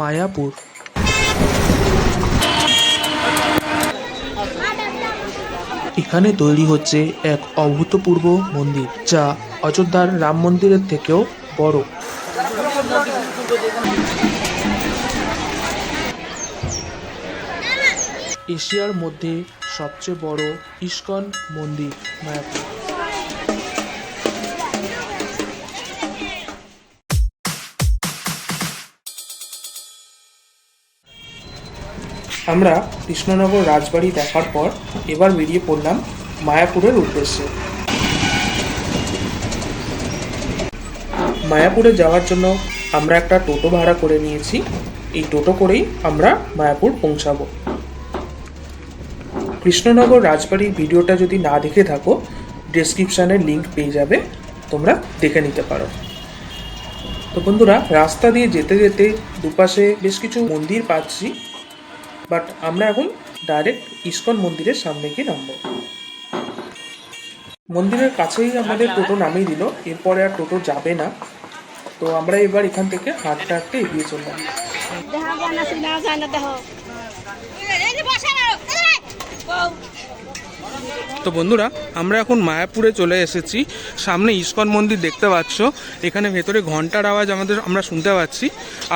মায়াপুর। এখানে তৈরি হচ্ছে এক অভূতপূর্ব মন্দির, যা অযোধ্যার রাম মন্দিরের থেকেও বড়। এশিয়ার মধ্যে সবচেয়ে বড় ইস্কন মন্দির, মায়াপুর। আমরা কৃষ্ণনগর রাজবাড়ি দেখার পর এবার বেরিয়ে পড়লাম মায়াপুরের উদ্দেশ্যে। মায়াপুরে যাওয়ার জন্য আমরা একটা টোটো ভাড়া করে নিয়েছি। এই টোটো করেই আমরা মায়াপুর পৌঁছাবো। কৃষ্ণনগর রাজবাড়ির ভিডিওটা যদি না দেখে থাকো ডেসক্রিপশানে লিঙ্ক পেয়ে যাবে। তোমরা দেখে নিতে পারো। তো বন্ধুরা, রাস্তা দিয়ে যেতে যেতে দুপাশে বেশ কিছু মন্দির পাচ্ছি। বাট আমরা এখন ডাইরেক্ট ইস্কন মন্দিরের সামনে গিয়ে নামবো। মন্দিরের কাছেই আমাদের টোটো নামিয়ে দিল এরপরে আর টোটো যাবে না। তো আমরা এবার এখান থেকে হাঁটতে হাঁটতে এগিয়ে চললাম দেখা যায় না সিনা যায় না দেহ তো বন্ধুরা, আমরা এখন মায়াপুরে চলে এসেছি। সামনে ইস্কন মন্দির দেখতে পাচ্ছ। এখানে ভেতরে ঘণ্টার আওয়াজ আমাদের, আমরা শুনতে পাচ্ছি।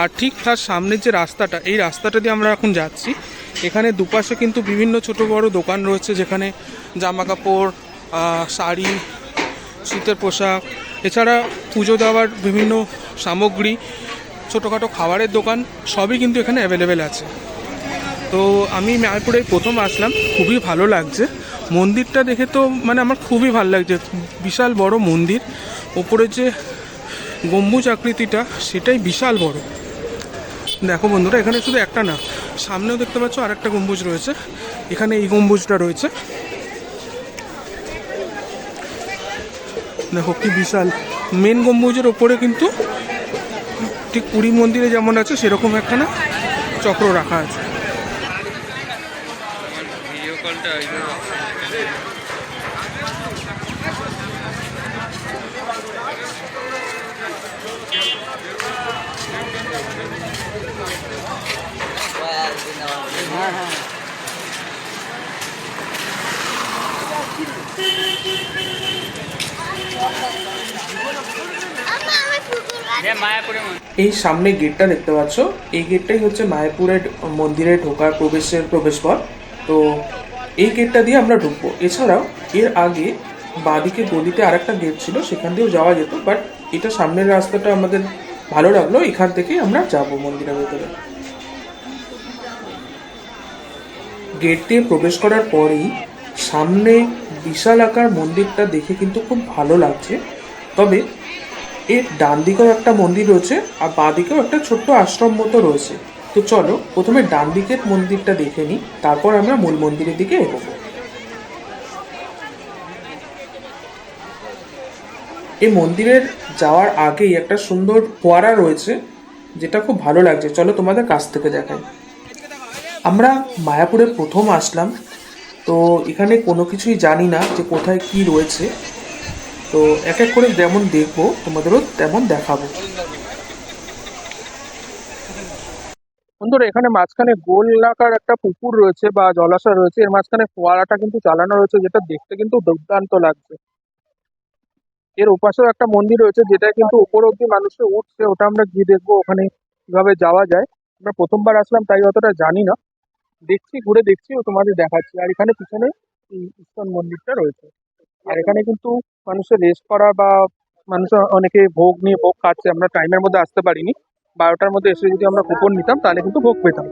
আর ঠিক তার সামনের যে রাস্তাটা, এই রাস্তাটা দিয়ে আমরা এখন যাচ্ছি। এখানে দুপাশে কিন্তু বিভিন্ন ছোট বড় দোকান রয়েছে, যেখানে জামা কাপড় শাড়ি, শীতের পোশাক, এছাড়া পুজো দেওয়ার বিভিন্ন সামগ্রী, ছোটোখাটো খাবারের দোকান, সবই কিন্তু এখানে অ্যাভেলেবেল আছে। তো আমি মায়াপুরে প্রথম আসলাম, খুবই ভালো লাগছে। মন্দিরটা দেখে তো মানে আমার খুবই ভালো লাগছে, বিশাল বড় মন্দির। ওপরে যে গম্বুজ আকৃতিটা, সেটাই বিশাল বড়। দেখো বন্ধুরা, এখানে শুধু একটা না, সামনেও দেখতে পাচ্ছ আর একটা গম্বুজ রয়েছে। এখানে এই গম্বুজটা রয়েছে। দেখো কি বিশাল। মেন গম্বুজের ওপরে কিন্তু ঠিক পুরী মন্দিরে যেমন আছে, সেরকম একটা না চক্র রাখা আছে। এই সামনে গেটটা দেখতে পাচ্ছ। এই গেটটাই হচ্ছে মায়াপুরের মন্দিরে ঢোকার প্রবেশের প্রবেশপথ। তো এই গেটটা দিয়ে আমরা ঢুকবো। এছাড়াও, এর আগে বাঁদিকে গলিতে আরেকটা গেট ছিল, সেখান দিয়েও যাওয়া যেত বাট এটা সামনের রাস্তাটা আমাদের ভালো লাগল, এখান থেকেই আমরা যাব মন্দিরের ভেতরে। গেট দিয়ে প্রবেশ করার পরেই সামনে বিশাল আকার মন্দিরটা দেখে কিন্তু খুব ভালো লাগছে। তবে এর ডান দিকেও একটা মন্দির রয়েছে, আর বাঁ দিকেও একটা ছোট্ট আশ্রম মতো রয়েছে। তো চলো, প্রথমে ডান দিকের মন্দিরটা দেখে নিই, তারপর আমরা মূল মন্দিরের দিকে এগোবো। এই মন্দিরের যাওয়ার আগেই একটা সুন্দর ফোয়ারা রয়েছে, যেটা খুব ভালো লাগছে। চলো তোমাদের কাছ থেকে দেখাই। আমরা মায়াপুরে প্রথম আসলাম, তো এখানে কোনো কিছুই জানি না যে কোথায় কি রয়েছে। তো এক এক করে যেমন দেখব, তোমাদেরও তেমন দেখাবো। বন্ধুরা এখানে মাঝখানে গোল গোলাকার একটা পুকুর রয়েছে বা জলাশয় রয়েছে, এর মাঝখানে ফোয়ারাটা কিন্তু চালানো রয়েছে, যেটা দেখতে কিন্তু দুর্দান্ত লাগছে। এর ওপাশেও একটা মন্দির রয়েছে যেটা কিন্তু উপর অব্দি মানুষে উঠছে, ওটা আমরা গিয়ে দেখব ওখানে কীভাবে যাওয়া যায়। আমরা প্রথমবার আসলাম, তাই অতটা জানি না। দেখছি, ঘুরে দেখছি, ও তোমাদের দেখাচ্ছি। আর এখানে পিছনে ইস্কন মন্দিরটা রয়েছে। আর এখানে কিন্তু মানুষের রেস্ট করা বা মানুষ অনেকে ভোগ নিয়ে ভোগ খাচ্ছে, আমরা টাইমের মধ্যে আসতে পারিনি। বারোটার মধ্যে এসে যদি আমরা কুপন নিতাম, তাহলে কিন্তু ভোগ পেতাম।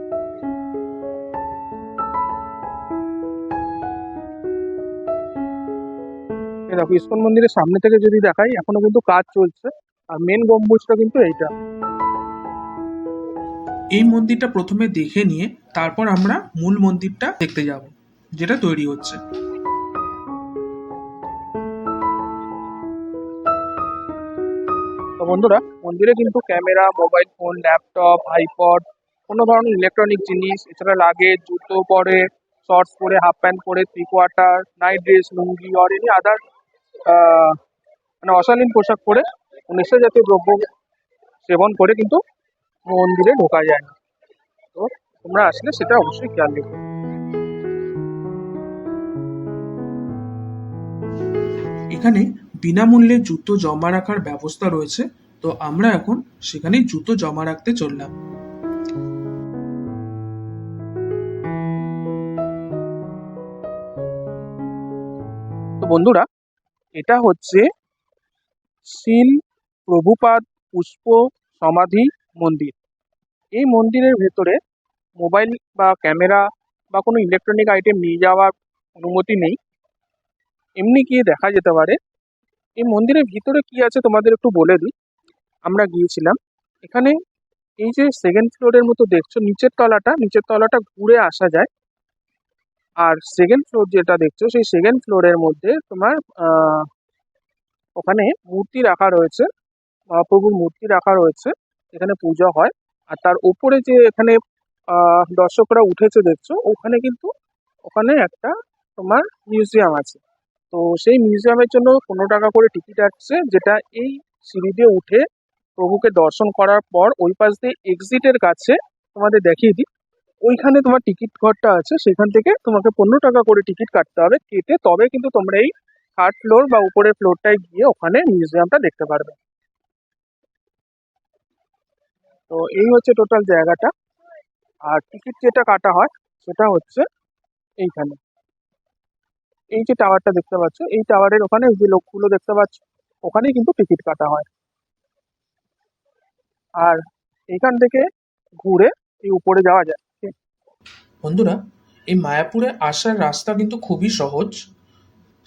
দেখো, ইস্কন মন্দিরের সামনে থেকে যদি দেখাই, এখনও কিন্তু কাজ চলছে। আর মেন গম্বুজটা কিন্তু এইটা। এই মন্দিরটা প্রথমে দেখে নিয়ে তারপর আমরা মূল মন্দিরটা দেখতে যাব, যেটা তৈরি হচ্ছে। তো বন্ধুরা, মন্দিরে কিন্তু camera, mobile phone, laptop iPod কোনো ধরনের ইলেকট্রনিক জিনিস, এছাড়া লাগেজ জুতো পরে শর্টস পরে হাফ প্যান্ট পরে three quarter night dress lungi or any other মানে অশালীন পোশাক পরে নেশা জাতীয় দ্রব্য সেবন করে কিন্তু মন্দিরে ঢোকা যায় না। তো তোমরা আসলে সেটা অবশ্যই খেয়াল রেখো। এখানে বিনামূল্যে জুতো জমা রাখার ব্যবস্থা রয়েছে, তো আমরা এখন সেখানেই জুতো জমা রাখতে চললাম। বন্ধুরা, এটা হচ্ছে শিল, প্রভুপাদ, পুষ্প, সমাধি, মন্দির। এই মন্দিরের ভেতরে মোবাইল বা ক্যামেরা বা কোনো ইলেকট্রনিক আইটেম নিয়ে যাওয়ার অনুমতি নেই। এমনি গিয়ে দেখা যেতে পারে এই মন্দিরের ভিতরে কি আছে তোমাদের একটু বলে দিই। আমরা গিয়েছিলাম। এখানে এই যে সেকেন্ড ফ্লোরের মতো দেখছ, নিচের তলাটা নিচের তলাটা ঘুরে আসা যায়। আর সেকেন্ড ফ্লোর যেটা দেখছ, সেই সেকেন্ড ফ্লোরের মধ্যে তোমার ওখানে মূর্তি রাখা রয়েছে। মহাপ্রভুর মূর্তি রাখা রয়েছে। এখানে পূজা হয়। আর তার উপরে যে এখানে দর্শকরা উঠেছে দেখছ, ওখানে কিন্তু, ওখানে একটা তোমার মিউজিয়াম আছে। তো সেই মিউজিয়ামের জন্য পনেরো টাকা করে টিকিট আসছে, যেটা এই সিঁড়ি দিয়ে উঠে প্রভুকে দর্শন করার পর ওই পাশ দিয়ে এক্সিটের কাছে তোমাদের দেখিয়ে দিই। ওইখানে তোমার টিকিট ঘরটা আছে, সেখান থেকে তোমাকে পনেরো টাকা করে টিকিট কাটতে হবে, কেটে তবে কিন্তু তোমরা এই থার্ড ফ্লোর বা উপরের ফ্লোরটায় গিয়ে ওখানে মিউজিয়ামটা দেখতে পারবে। তো এই হচ্ছে টোটাল জায়গাটা। আর টিকিট যেটা কাটা হয়, সেটা হচ্ছে এইখানে। এই যে টাওয়ারটা দেখতে পাচ্ছ, এই টাওয়ারের ওখানে যে লোকগুলো দেখতে পাচ্ছ, ওখানেই কিন্তু টিকিট কাটা হয়। আর এখান থেকে ঘুরে এই উপরে যাওয়া যায় বন্ধুরা, এই মায়াপুরে আসার রাস্তা কিন্তু খুবই সহজ।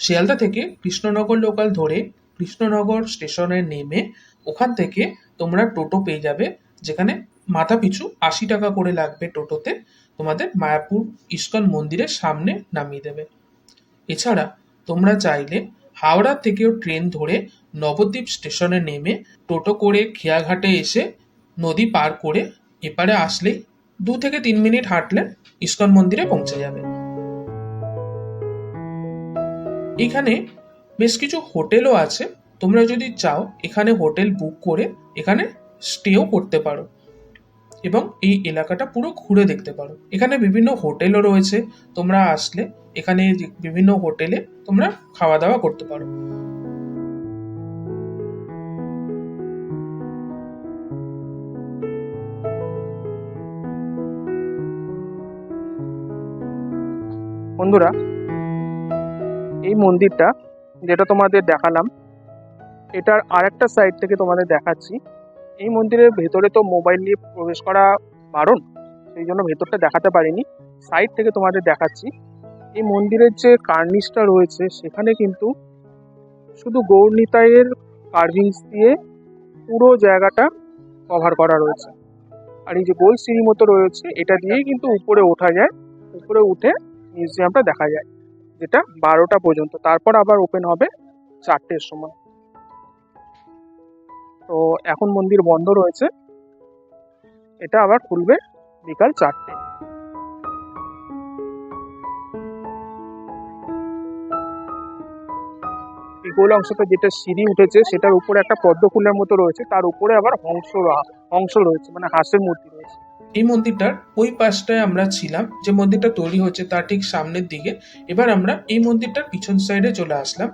শিয়ালদা থেকে কৃষ্ণনগর লোকাল ধরে কৃষ্ণনগর স্টেশনে নেমে ওখান থেকে তোমরা টোটো পেয়ে যাবে, যেখানে মাথা পিছু আশি টাকা করে লাগবে টোটোতে। তোমাদের মায়াপুর ইস্কন মন্দিরের সামনে নামিয়ে দেবে। এছাড়া তোমরা চাইলে হাওড়া থেকেও ট্রেন ধরে নবদ্বীপ স্টেশনে নেমে টোটো করে খেয়াঘাটে এসে নদী পার করে এপারে আসলেই দু থেকে তিন মিনিট হাঁটলে ইস্কন মন্দিরে পৌঁছে যাবে। এখানে বেশ কিছু হোটেলও আছে। তোমরা যদি চাও এখানে হোটেল বুক করে এখানে স্টেও করতে পারো এবং এই এলাকাটা পুরো ঘুরে দেখতে পারো। এখানে বিভিন্ন হোটেলও রয়েছে। তোমরা আসলে এখানে বিভিন্ন হোটেলে তোমরা খাওয়া দাওয়া করতে পারো। বন্ধুরা, এই মন্দিরটা যেটা তোমাদের দেখালাম, এটার আরেকটা সাইড থেকে তোমাদের দেখাচ্ছি। এই মন্দিরের ভেতরে তো মোবাইল নিয়ে প্রবেশ করা বারণ সেই জন্য ভেতরটা দেখাতে পারিনি। সাইড থেকে তোমাদের দেখাচ্ছি। এই মন্দিরের যে কার্নিশটা রয়েছে, সেখানে কিন্তু শুধু গৌরনিতাইয়ের কার্ভিংস দিয়ে পুরো জায়গাটা কভার করা রয়েছে। আর এই যে গোল সিঁড়ি মতো রয়েছে, এটা দিয়েই কিন্তু উপরে ওঠা যায়, উপরে উঠে মিউজিয়ামটা দেখা যায়, যেটা বারোটা পর্যন্ত। তারপর আবার ওপেন হবে চারটের সময়। তো এখন মন্দির বন্ধ রয়েছে, এটা আবার খুলবে বিকাল চারটে। গোল অংশটা যেটা সিঁড়ি উঠেছে সেটার উপরে একটা পদ্ম ফুলের মতো রয়েছে, তার উপরে আবার হংস হংস রয়েছে মানে হাঁসের মূর্তি রয়েছে। এই মন্দিরটার ওই পাশটায় আমরা ছিলাম, যে মন্দিরটা তৈরি হচ্ছে তার ঠিক সামনের দিকে। এবার আমরা এই মন্দিরটার পিছন সাইডে চলে আসলাম,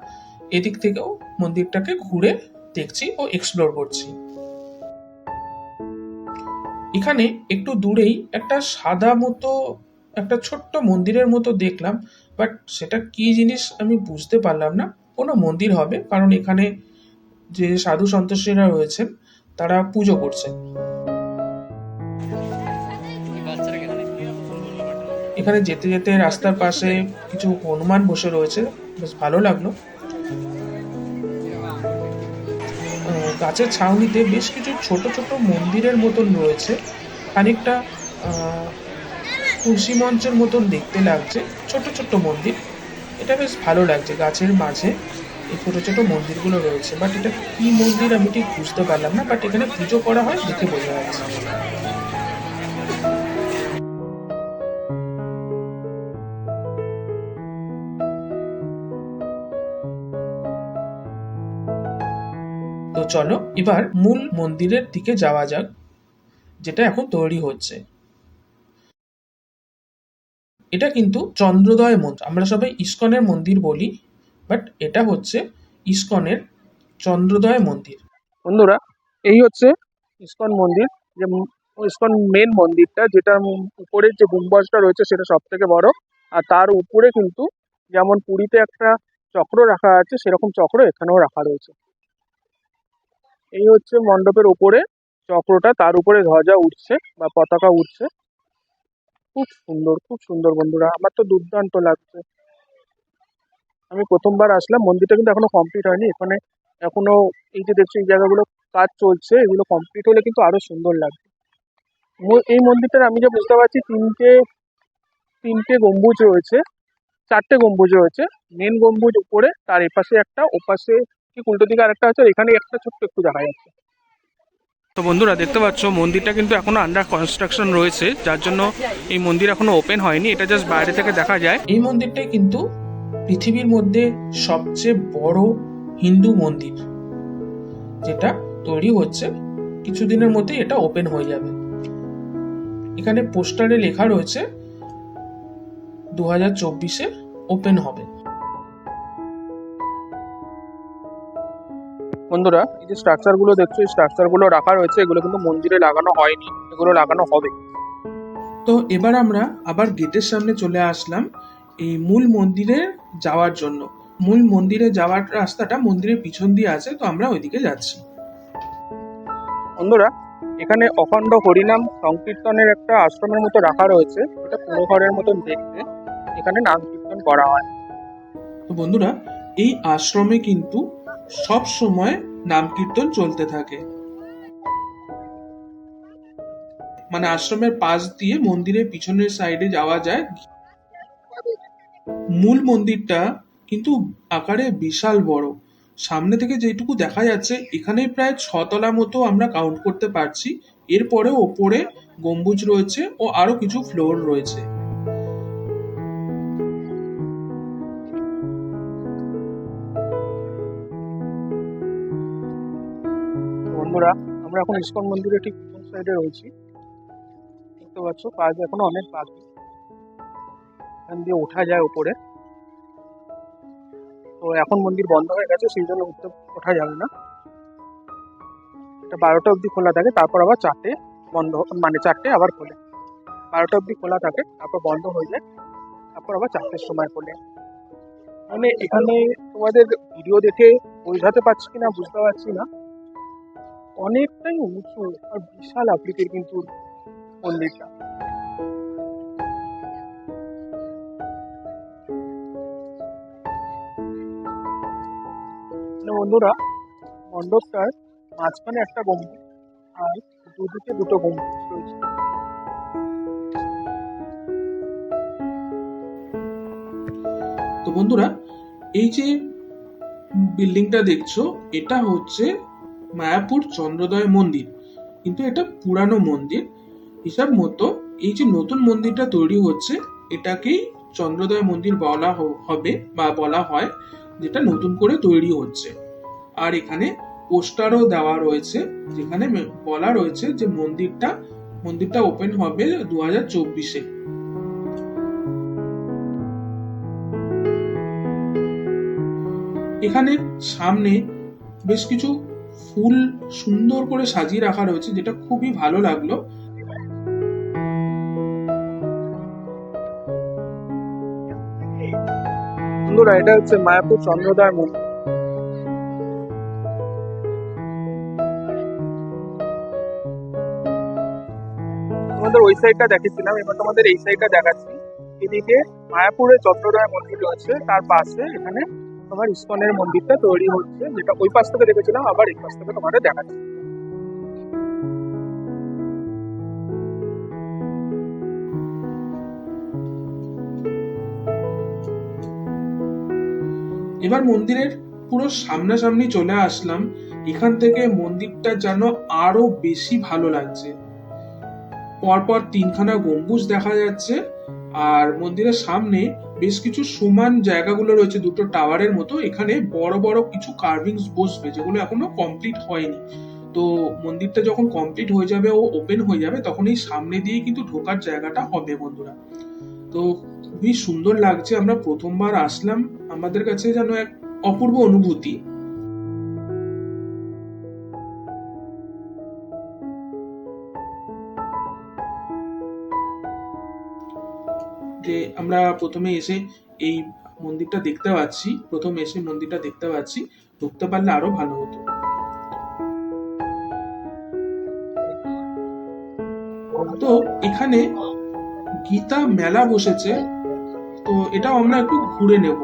এদিক থেকেও মন্দিরটাকে ঘুরে দেখছি ও এক্সপ্লোর করছি। এখানে একটু দূরেই একটা সাদা মতো, একটা ছোট্ট মন্দিরের মতো দেখলাম, বাট সেটা কি জিনিস আমি বুঝতে পারলাম না। কোনো মন্দির হবে, কারণ এখানে যে সাধু সন্তোষীরা রয়েছেন, তারা পুজো করছেন। এখানে যেতে যেতে রাস্তার পাশে কিছু হনুমান বসে রয়েছে, বেশ ভালো লাগল। গাছের ছাউনিতে বেশ কিছু ছোট ছোট মন্দিরের মতন রয়েছে। খানিকটা তুলসী মঞ্চের মতন দেখতে লাগছে, ছোট ছোট মন্দির। এটা বেশ ভালো লাগছে গাছের মাঝে। এই ছোট ছোট মন্দিরগুলো রয়েছে। বাট এটা কি মন্দির আমি ঠিক বুঝতে পারলাম না বাট এখানে পুজো করা হয় দেখে বোঝা যাচ্ছে। তো চলো, এবার মূল মন্দিরের দিকে যাওয়া যাক, যেটা এখন তৈরি হচ্ছে। এটা কিন্তু চন্দ্রোদয় মন্দির। আমরা সবাই ইস্কনের মন্দির বলি বাট এটা হচ্ছে ইস্কনের চন্দ্রোদয় মন্দির। বন্ধুরা, এই হচ্ছে ইস্কন মন্দির, যে ইস্কন মেন মন্দিরটা যেটা উম উপরের যে গুম্বজটা রয়েছে সেটা সব থেকে বড়। আর তার উপরে কিন্তু যেমন পুরীতে একটা চক্র রাখা আছে, সেরকম চক্র এখানেও রাখা রয়েছে। এই হচ্ছে মণ্ডপের উপরে চক্রটা, তার উপরে ধ্বজা উঠছে বা পতাকা উঠছে। খুব সুন্দর খুব সুন্দর বন্ধুরা। আমার তো দুর্দান্ত লাগছে। আমি প্রথমবার আসলাম, মন্দিরটা কিন্তু এখনও কমপ্লিট হয়নি। এখানে এখনও এই যে দেখছ, এই জায়গাগুলো কাজ চলছে, এগুলো কমপ্লিট হলে কিন্তু আরও সুন্দর লাগবে। এই মন্দিরটার আমি যা বুঝতে পারছি, তিনটে তিনটে গম্বুজ রয়েছে, চারটে গম্বুজ রয়েছে। মেন গম্বুজ উপরে, তার এপাশে একটা, ওপাশে ঠিক উল্টো দিকে আরেকটা আছে এখানে একটা ছোট্ট একটু দেখা যাচ্ছে। তো বন্ধুরা, দেখতে পাচ্ছ, মন্দিরটা কিন্তু এখনও আন্ডার কনস্ট্রাকশন রয়েছে, যার জন্য এই মন্দির এখনও ওপেন হয়নি, এটা জাস্ট বাইরে থেকে দেখা যায়। এই মন্দিরটাই কিন্তু পৃথিবীর মধ্যে সবচেয়ে বড় হিন্দু মন্দির, যেটা তৈরি হচ্ছে কিছুদিনের মধ্যে এটা ওপেন হয়ে যাবে। এখানে পোস্টারে লেখা রয়েছে, দু হাজার চব্বিশে ওপেন হবে। বন্ধুরা এই যে স্ট্রাকচারগুলো দেখছ এই স্ট্রাকচারগুলো রাখা রয়েছে এগুলো কিন্তু মন্দিরে লাগানো হয়নি এগুলো লাগানো হবে। তো এবার আমরা আবার গেটের সামনে চলে আসলাম এই মূল মন্দিরে যাওয়ার জন্য। মূল মন্দিরে যাওয়ার রাস্তাটা মন্দিরের পিছন দিয়ে আছে তো আমরা ওইদিকে যাচ্ছি। বন্ধুরা এখানে অখণ্ড হরিনাম সংকীর্তনের একটা আশ্রমের মতো রাখা রয়েছে এটা পুরো ঘরের মতন দেখতে। এখানে নাম কীর্তন করা হয়। তো বন্ধুরা এই আশ্রমে কিন্তু সব সময় নাম কীর্তন চলতে থাকে। মানে আশ্রমের পাশ দিয়ে মন্দিরের পিছনের সাইডে যাওয়া যায়। মূল মন্দিরটা কিন্তু আকারে বিশাল বড়। সামনে থেকে যেটুকু দেখা যাচ্ছে এখানে প্রায় ছতলা মতো আমরা কাউন্ট করতে পারছি। এরপরে ওপরে গম্বুজ রয়েছে ও আরও কিছু ফ্লোর রয়েছে। আমরা এখন ইস্কন মন্দিরের ঠিক সাইডে রয়েছি। দেখতে পাচ্ছ কাজ এখনও অনেক বাকি। এখান দিয়ে ওঠা যায় উপরে। তো এখন মন্দির বন্ধ হয়ে গেছে, সেই জন্য উঠতে ওঠা যাবে না। এটা বারোটা অবধি খোলা থাকে, তারপর আবার চারটে বন্ধ মানে চারটে আবার খোলে। বারোটা অবধি খোলা থাকে, তারপর বন্ধ হয়ে যায়, তারপর আবার চারটের সময় খোলে। মানে এখানে তোমাদের ভিডিও দেখে বোঝাতে পারছি কিনা, বুঝতে পারছি না। অনেকটাই উঁচু আর বিশাল আকৃতির কিন্তু মন্দিরটা। মানে বন্ধুরা, মণ্ডপটার মাঝখানে একটা গম্বুজ আর দুদিকে দুটো গম্বুজ রয়েছে। তো বন্ধুরা, এই যে বিল্ডিংটা দেখছ, এটা হচ্ছে মায়াপুর চন্দ্রোদয় মন্দির। কিন্তু এটা পুরানো মন্দির। হিসাব মতো এই যে নতুন মন্দিরটা তৈরি হচ্ছে, এটাকেই চন্দ্রোদয় মন্দির বলা হবে বা বলা হয়, যেটা নতুন করে তৈরি হচ্ছে। আর এখানে পোস্টারও দেওয়া রয়েছে, যেখানে বলা রয়েছে যে মন্দিরটা মন্দিরটা ওপেন হবে দু হাজার চব্বিশে। এখানে সামনে বেশ কিছু ফুল সুন্দর করে সাজিয়ে রাখা রয়েছে, যেটা খুবই ভালো লাগল। বন্ধুরা এটা হচ্ছে মায়াপুর চন্দ্রোদয় মন্দির তোমাদের ওই সাইডটা দেখেছিলাম, এবার তোমাদের এই সাইডটা দেখাচ্ছি। এদিকে মায়াপুরে চন্দ্রোদয় মন্দির রয়েছে, তার পাশে এখানে তোমার ইস্কনের মন্দিরটা তৈরি হচ্ছে, যেটা ওই পাশ থেকে দেখেছিলাম, আবার এই পাশ থেকে তোমাদের দেখাচ্ছি। এবার মন্দিরের পুরো সামনাসামনি চলে আসলাম। এখান থেকে মন্দিরটা যেন আরও বেশি ভালো লাগছে। পরপর তিনখানা গম্বুজ দেখা যাচ্ছে। আর মন্দিরের সামনে বেশ কিছু সমান জায়গাগুলো রয়েছে, দুটো টাওয়ারের মতো। এখানে বড় বড় কিছু কার্ভিংস বসবে, যেগুলো এখনও কমপ্লিট হয়নি। তো মন্দিরটা যখন কমপ্লিট হয়ে যাবে, ও ওপেন হয়ে যাবে, তখন এই সামনে দিয়ে কিন্তু ঢোকার জায়গাটা হবে বন্ধুরা। তো খুবই সুন্দর লাগছে। আমরা প্রথমবার আসলাম। আমাদের কাছে যেন এক অপূর্ব অনুভূতি। যে আমরা প্রথমে এসে এই মন্দিরটা দেখতে পাচ্ছি, প্রথম এসে মন্দিরটা দেখতে পাচ্ছি, ঢুকতে পারলে আরও ভালো হতো। তো এখানে গীতা মেলা বসেছে, তো এটাও আমরা একটু ঘুরে নেব।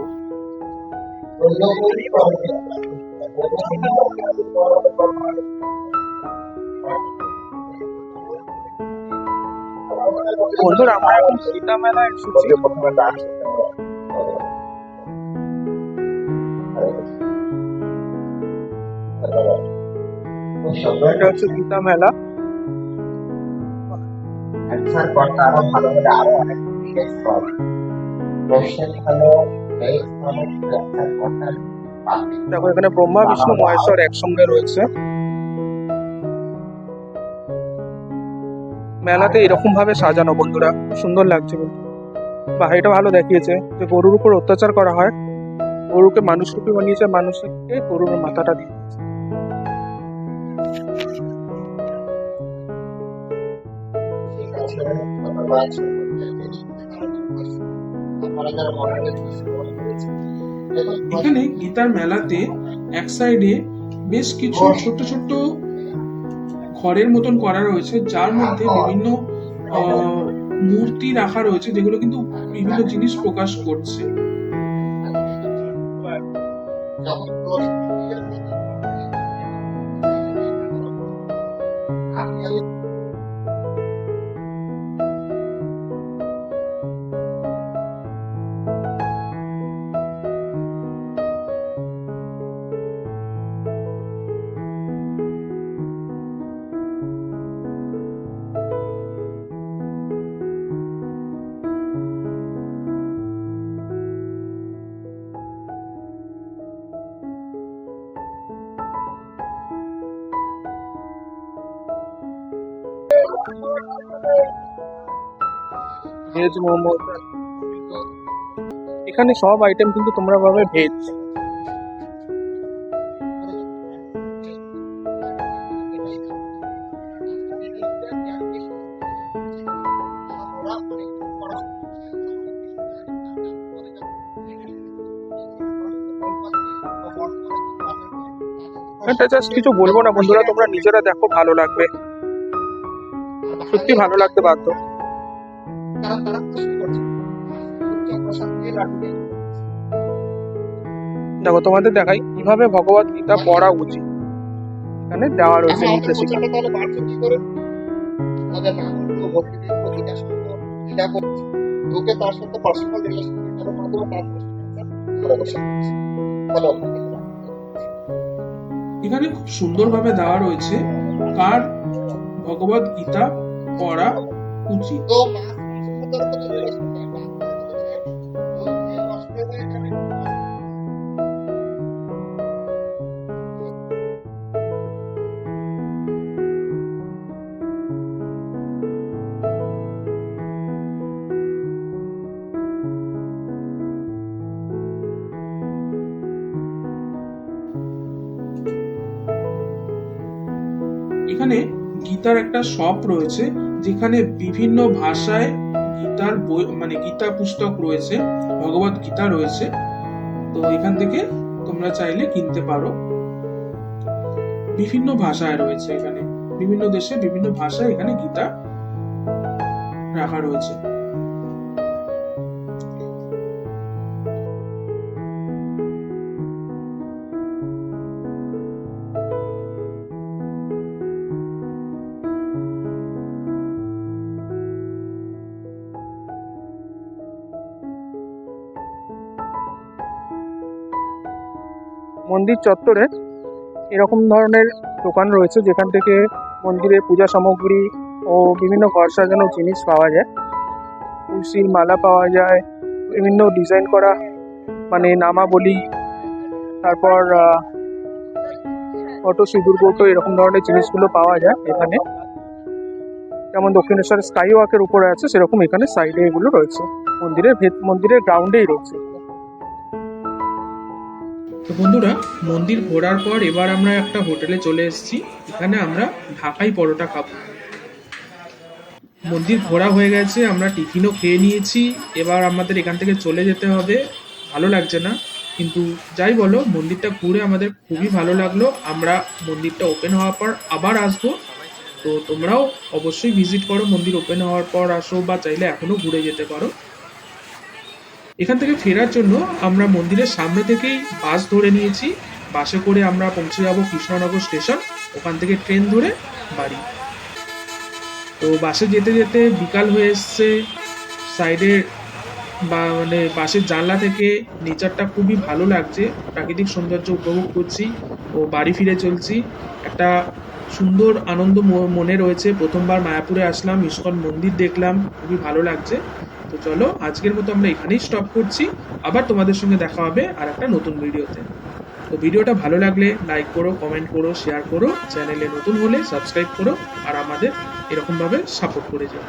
বন্ধুরা আমরা এখন সীতা মেলা এসেছি। এটা হচ্ছে গীতা মেলা। আরও ভালো হলে আরও অনেক বিশেষ হবে কোশ্চেন হলো এই ধরনের অ্যান্সার করতে। দেখো এখানে ব্রহ্মা বিষ্ণু মহেশ্বর একসঙ্গে রয়েছে। মেলাতে এরকম ভাবে সাজানো বন্ধুরা। সুন্দর লাগছে বাহ এটা ভালো দেখিয়েছে যে গরুর উপর অত্যাচার করা হয়। গরুকে মানুষ রূপে বানিয়েছে মানুষকে গরুর মাথাটা দিয়ে মনে এখানে গীতার মেলাতে এক সাইডে বেশ কিছু ছোট্ট ছোট্ট ঘরের মতন করা রয়েছে যার মধ্যে বিভিন্ন আহ, মূর্তি রাখা রয়েছে যেগুলো কিন্তু বিভিন্ন জিনিস প্রকাশ করছে। ভেজ, মোমো, এখানে সব আইটেম কিন্তু তোমরা পাবে ভেজ কিছু বলব না বন্ধুরা, তোমরা নিজেরা দেখো, ভালো লাগবে। সত্যি ভালো লাগতে বাধ্য। তারা তারা করছে প্রসাদ দিয়ে দেখো তোমাদের দেখাই কীভাবে ভগবত গীতা পড়া উচিত এখানে দেওয়া রয়েছে হ্যাঁ, নির্দেশিকা তার সাথে পার্সোনাল। এখানে খুব সুন্দরভাবে দেওয়া রয়েছে কার ভগবত গীতা পড়া উচিত এখানে গীতার একটা শপ রয়েছে যেখানে বিভিন্ন ভাষায় গীতার বই মানে গীতা পুস্তক রয়েছে, ভগবত গীতা রয়েছে, তো এখান থেকে তোমরা চাইলে কিনতে পারো। বিভিন্ন ভাষায় রয়েছে এখানে। বিভিন্ন দেশে বিভিন্ন ভাষায় এখানে গীতা রাখা রয়েছে। মন্দির চত্বরে এরকম ধরনের দোকান রয়েছে, যেখান থেকে মন্দিরের পূজা সামগ্রী ও বিভিন্ন ঘর সাজানো জিনিস পাওয়া যায়। তুলসীর মালা পাওয়া যায়, বিভিন্ন ডিজাইন করা মানে নামাবলী, তারপর অটো সিঁদুর কৌটো এরকম ধরনের জিনিসগুলো পাওয়া যায় এখানে। যেমন দক্ষিণেশ্বর স্কাই ওয়াকের উপরে আছে, সেরকম এখানে সাইডে এগুলো রয়েছে। মন্দিরের ভেত, মন্দিরের গ্রাউন্ডেই রয়েছে। তো বন্ধুরা, মন্দির ঘোরার পর এবার আমরা একটা হোটেলে চলে এসেছি। এখানে আমরা ঢাকাই পরোটা খাব। মন্দির ঘোরা হয়ে গেছে, আমরা টিফিনও খেয়ে নিয়েছি। এবার আমাদের এখান থেকে চলে যেতে হবে। ভালো লাগছে না, কিন্তু যাই বলো, মন্দিরটা ঘুরে আমাদের খুবই ভালো লাগল। আমরা মন্দিরটা ওপেন হওয়ার পর আবার আসব। তো তোমরাও অবশ্যই ভিজিট করো মন্দির ওপেন হওয়ার পর, আসো বা চাইলে এখনও ঘুরে যেতে পারো। এখান থেকে ফেরার জন্য আমরা মন্দিরের সামনে থেকেই বাস ধরে নিয়েছি। বাসে করে আমরা পৌঁছে যাব কৃষ্ণনগর স্টেশন। ওখান থেকে ট্রেন ধরে বাড়ি। তো বাসে যেতে যেতে বিকাল হয়ে এসছে। সাইডে বা মানে বাসের জানলা থেকে নেচারটা খুবই ভালো লাগছে। প্রাকৃতিক সৌন্দর্য উপভোগ করছি ও বাড়ি ফিরে চলছি। একটা সুন্দর আনন্দ মনে রয়েছে। প্রথমবার মায়াপুরে আসলাম, ইস্কন মন্দির দেখলাম, খুবই ভালো লাগছে। তো চলো, আজকের মতো আমরা এখানেই স্টপ করছি। আবার তোমাদের সঙ্গে দেখা হবে আর একটা নতুন ভিডিওতে। তো ভিডিওটা ভালো লাগলে লাইক করো কমেন্ট করো শেয়ার করো চ্যানেলে নতুন হলে সাবস্ক্রাইব করো আর আমাদের এরকমভাবে সাপোর্ট করে যাও।